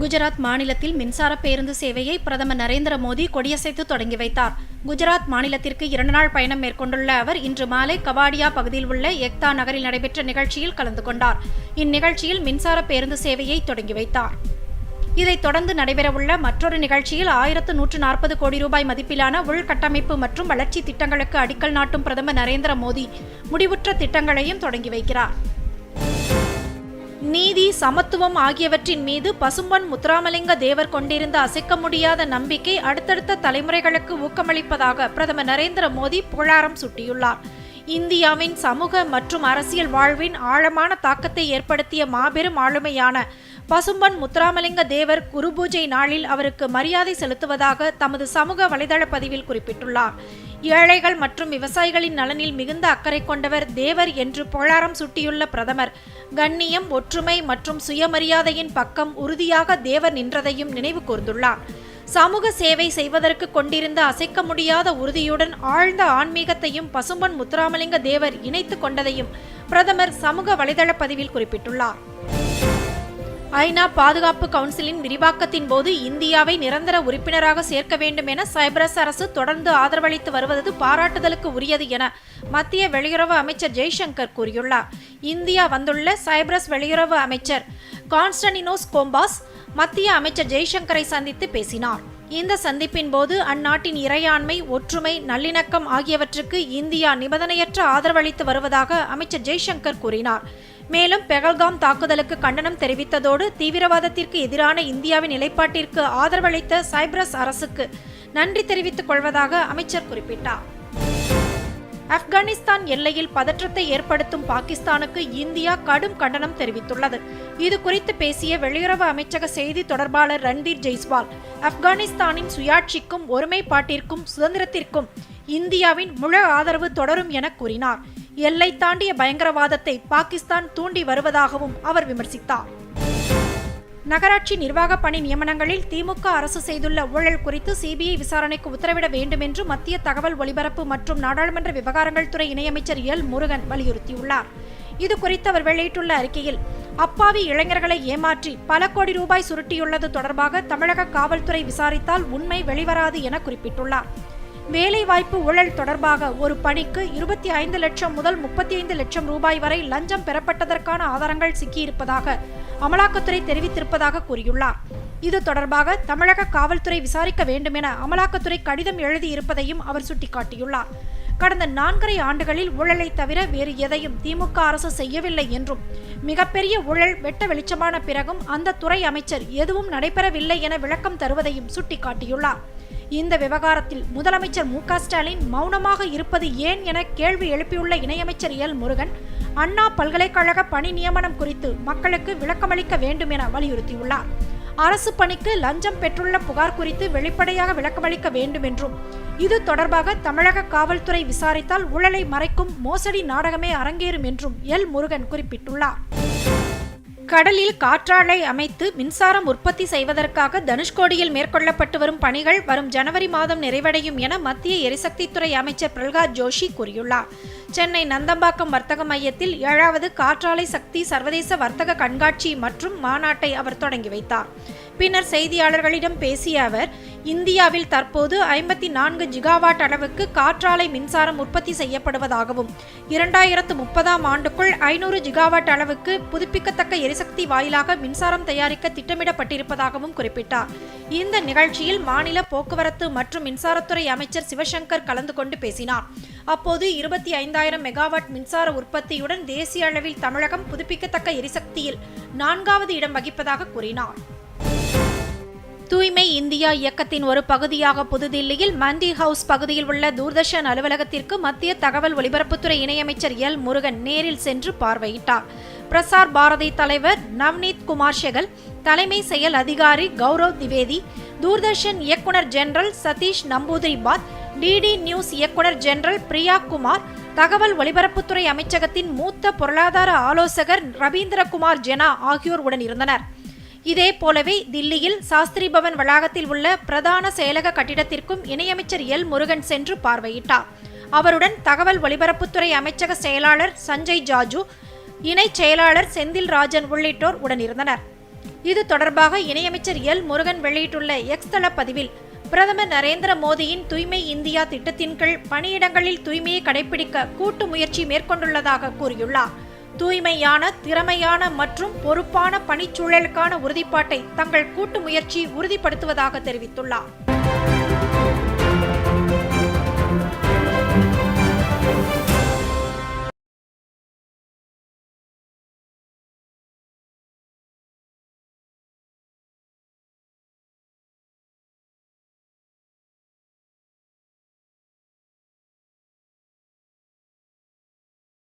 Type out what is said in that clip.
குஜராத் மாநிலத்தில் மின்சார பேருந்து சேவையை பிரதமர் நரேந்திர மோடி கொடியசைத்து தொடங்கி வைத்தார். குஜராத் மாநிலத்திற்கு இரண்டு நாள் பயணம் மேற்கொண்டுள்ள அவர் இன்று மாலை கவாடியா பகுதியில் உள்ள எக்தா நகரில் நடைபெற்ற நிகழ்ச்சியில் கலந்து கொண்டார். இந்நிகழ்ச்சியில் மின்சார பேருந்து சேவையை தொடங்கி வைத்தார். இதைத் தொடர்ந்து நடைபெறவுள்ள மற்றொரு நிகழ்ச்சியில் ஆயிரத்து நூற்று நாற்பது கோடி ரூபாய் மதிப்பிலான உள்கட்டமைப்பு மற்றும் வளர்ச்சி திட்டங்களுக்கு அடிக்கல் நாட்டும் பிரதமர் நரேந்திர மோடி. முடிவுற்ற திட்டங்களையும் தொடங்கி வைக்கிறார். நீதி சமத்துவம் ஆகியவற்றின் மீது பசும்பொன் முத்துராமலிங்க தேவர் கொண்டிருந்த அசைக்க முடியாத நம்பிக்கை அடுத்தடுத்த தலைமுறைகளுக்கு ஊக்கமளிப்பதாக பிரதமர் நரேந்திர மோடி புகழாரம் சூட்டியுள்ளார். இந்தியாவின் சமூக மற்றும் அரசியல் வாழ்வின் ஆழமான தாக்கத்தை ஏற்படுத்திய மாபெரும் ஆளுமையான பசும்பன் முத்துராமலிங்க தேவர் குருபூஜை நாளில் அவருக்கு மரியாதை செலுத்துவதாக தமது சமூக வலைதள பதிவில் குறிப்பிட்டுள்ளார். ஏழைகள் மற்றும் விவசாயிகளின் நலனில் மிகுந்த அக்கறை கொண்டவர் தேவர் என்று புகழாரம் சுட்டியுள்ள பிரதமர். கண்ணியம் ஒற்றுமை மற்றும் சுயமரியாதையின் பக்கம் உறுதியாக தேவர் நின்றதையும் நினைவு கூர்ந்துள்ளார். சமூக சேவை செய்வதற்கு கொண்டிருந்த அசைக்க முடியாத உறுதியுடன் ஆழ்ந்த ஆன்மீகத்தையும் பசும்பன் முத்துராமலிங்க தேவர் இணைத்து கொண்டதையும் பிரதமர் சமூக வலைதள பதிவில் குறிப்பிட்டுள்ளார். ஐநா பாதுகாப்பு கவுன்சிலின் விரிவாக்கத்தின் போது இந்தியாவை நிரந்தர உறுப்பினராக சேர்க்க வேண்டும் என சைப்ரஸ் அரசு தொடர்ந்து ஆதரவளித்து வருவது பாராட்டுதலுக்கு உரியது என மத்திய வெளியுறவு அமைச்சர் ஜெய்சங்கர் கூறியுள்ளார். இந்தியா வந்துள்ள சைப்ரஸ் வெளியுறவு அமைச்சர் கான்ஸ்டனினோஸ் கோம்பாஸ் மத்திய அமைச்சர் ஜெய்சங்கரை சந்தித்து பேசினார். இந்த சந்திப்பின் போது அந்நாட்டின் இறையாண்மை ஒற்றுமை நல்லிணக்கம் ஆகியவற்றுக்கு இந்தியா நிபந்தனையற்ற ஆதரவளித்து வருவதாக அமைச்சர் ஜெய்சங்கர் கூறினார். மேலும் பெகல்காம் தாக்குதலுக்கு கண்டனம் தெரிவித்ததோடு தீவிரவாதத்திற்கு எதிரான இந்தியாவின் நிலைப்பாட்டிற்கு ஆதரவளித்த சைப்ரஸ் அரசுக்கு நன்றி தெரிவித்துக் கொள்வதாக அமைச்சர் குறிப்பிட்டார். ஆப்கானிஸ்தான் எல்லையில் பதற்றத்தை ஏற்படுத்தும் பாகிஸ்தானுக்கு இந்தியா கடும் கண்டனம் தெரிவித்துள்ளது. இது குறித்து பேசிய வெளியுறவு அமைச்சக செய்தி தொடர்பாளர் ரன்தீர் ஜெய்ஸ்வால் ஆப்கானிஸ்தானின் சுயாட்சிக்கும் ஒருமைப்பாட்டிற்கும் சுதந்திரத்திற்கும் இந்தியாவின் முழு ஆதரவு தொடரும் என கூறினார். எல்லை தாண்டிய பயங்கரவாதத்தை பாகிஸ்தான் தூண்டி வருவதாகவும் அவர் விமர்சித்தார். நகராட்சி நிர்வாக பணி நியமனங்களில் திமுக அரசு செய்துள்ள ஊழல் குறித்து சிபிஐ விசாரணைக்கு உத்தரவிட வேண்டும் என்று மத்திய தகவல் ஒலிபரப்பு மற்றும் நாடாளுமன்ற விவகாரங்கள் துறை இணையமைச்சர் எல். முருகன் வலியுறுத்தியுள்ளார். இது குறித்து அவர் வெளியிட்டுள்ள அறிக்கையில் அப்பாவி இளைஞர்களை ஏமாற்றி பல கோடி ரூபாய் சுருட்டியுள்ளது தொடர்பாக தமிழக காவல்துறை விசாரித்தால் உண்மை வெளிவராது என குறிப்பிட்டுள்ளார். வேலைவாய்ப்பு ஊழல் தொடர்பாக ஒரு பணிக்கு இருபத்தி ஐந்து லட்சம் முதல் முப்பத்தி ஐந்து லட்சம் ரூபாய் வரை லஞ்சம் பெறப்பட்டதற்கான ஆதாரங்கள் சிக்கியிருப்பதாக அமலாக்கத்துறை தெரிவித்திருப்பதாக கூறியுள்ளார். இது தொடர்பாக தமிழக காவல்துறை விசாரிக்க வேண்டும் என அமலாக்கத்துறை கடிதம் எழுதியிருப்பதையும் அவர் சுட்டிக்காட்டியுள்ளார். கடந்த நான்கரை ஆண்டுகளில் ஊழலை தவிர வேறு எதையும் திமுக அரசு செய்யவில்லை என்றும் மிகப்பெரிய ஊழல் வெட்ட வெளிச்சமான பிறகும் அந்த துறை அமைச்சர் எதுவும் நடைபெறவில்லை என விளக்கம் தருவதையும் சுட்டிக்காட்டியுள்ளார். இந்த விவகாரத்தில் முதலமைச்சர் மு ஸ்டாலின் மௌனமாக இருப்பது ஏன் என கேள்வி எழுப்பியுள்ள இணையமைச்சர் எல் முருகன் அண்ணா பல்கலைக்கழக பணி நியமனம் குறித்து மக்களுக்கு விளக்கமளிக்க வேண்டும் என வலியுறுத்தியுள்ளார். அரசு பணிக்கு லஞ்சம் பெற்றுள்ள புகார் குறித்து வெளிப்படையாக விளக்கமளிக்க வேண்டும் என்றும் இது தொடர்பாக தமிழக காவல்துறை விசாரித்தால் ஊழலை மறைக்கும் மோசடி நாடகமே அரங்கேறும் என்றும் எல் முருகன் குறிப்பிட்டுள்ளார். கடலில் காற்றாலை அமைத்து மின்சாரம் உற்பத்தி செய்வதற்காக தனுஷ்கோடியில் மேற்கொள்ளப்பட்டு வரும் பணிகள் வரும் ஜனவரி மாதம் நிறைவடையும் என மத்திய எரிசக்தித்துறை அமைச்சர் பிரகலாத் ஜோஷி கூறியுள்ளார். சென்னை நந்தம்பாக்கம் வர்த்தக மையத்தில் ஏழாவது காற்றாலை சக்தி சர்வதேச வர்த்தக கண்காட்சி மற்றும் மாநாட்டை அவர் தொடங்கி வைத்தார். பின்னர் செய்தியாளர்களிடம் பேசிய அவர் இந்தியாவில் தற்போது ஐம்பத்தி நான்கு ஜிகாவாட் அளவுக்கு காற்றாலை மின்சாரம் உற்பத்தி செய்யப்படுவதாகவும் இரண்டாயிரத்து முப்பதாம் ஆண்டுக்குள் ஐநூறு ஜிகாவாட் அளவுக்கு புதுப்பிக்கத்தக்க எரிசக்தி வாயிலாக மின்சாரம் தயாரிக்க திட்டமிடப்பட்டிருப்பதாகவும் குறிப்பிட்டார். இந்த நிகழ்ச்சியில் மாநில போக்குவரத்து மற்றும் மின்சாரத்துறை அமைச்சர் சிவசங்கர் கலந்து கொண்டு பேசினார். அப்போது இருபத்தி ஐந்தாயிரம் மெகாவாட் மின்சார உற்பத்தியுடன் தேசிய அளவில் தமிழகம் புதுப்பிக்கத்தக்க எரிசக்தியில் நான்காவது இடம் வகிப்பதாக கூறினார். தூய்மை இந்தியா இயக்கத்தின் ஒரு பகுதியாக புதுதில்லியில் மண்டி ஹவுஸ் பகுதியில் உள்ள தூர்தர்ஷன் அலுவலகத்திற்கு மத்திய தகவல் ஒலிபரப்புத்துறை இணையமைச்சர் எல் முருகன் நேரில் சென்று பார்வையிட்டார். பிரசார் பாரதி தலைவர் நவ்னீத் குமார் ஷெகல் தலைமை செயல் அதிகாரி கௌரவ் திவேதி தூர்தர்ஷன் இயக்குனர் general Satish Namboodiripad DD news இயக்குனர் ஜெனரல் பிரியா குமார் தகவல் ஒலிபரப்புத்துறை அமைச்சகத்தின் மூத்த பொருளாதார ஆலோசகர் ரவீந்திரகுமார் ஜெனா ஆகியோர் உடன் இருந்தனர். இதே போலவே தில்லியில் சாஸ்திரி பவன் வளாகத்தில் உள்ள பிரதான செயலக கட்டிடத்திற்கும் இணையமைச்சர் எல். முருகன் சென்று பார்வையிட்டார். அவருடன் தகவல் ஒலிபரப்புத்துறை அமைச்சக செயலாளர் சஞ்சய் ஜாஜு இணைச் செயலாளர் செந்தில் ராஜன் உள்ளிட்டோர் உடனிருந்தனர். இது தொடர்பாக இணையமைச்சர் எல். முருகன் வெளியிட்டுள்ள எக்ஸ் தள பதிவில் பிரதமர் நரேந்திர மோடியின் தூய்மை இந்தியா திட்டத்தின் கீழ் பணியிடங்களில் தூய்மையை கடைபிடிக்க கூட்டு முயற்சி மேற்கொண்டுள்ளதாக கூறியுள்ளார். தூய்மையான திறமையான மற்றும் பொறுப்பான பணிச்சூழலுக்கான உறுதிப்பாட்டை தங்கள் கூட்டு முயற்சி உறுதிப்படுத்துவதாக தெரிவித்துள்ளார்.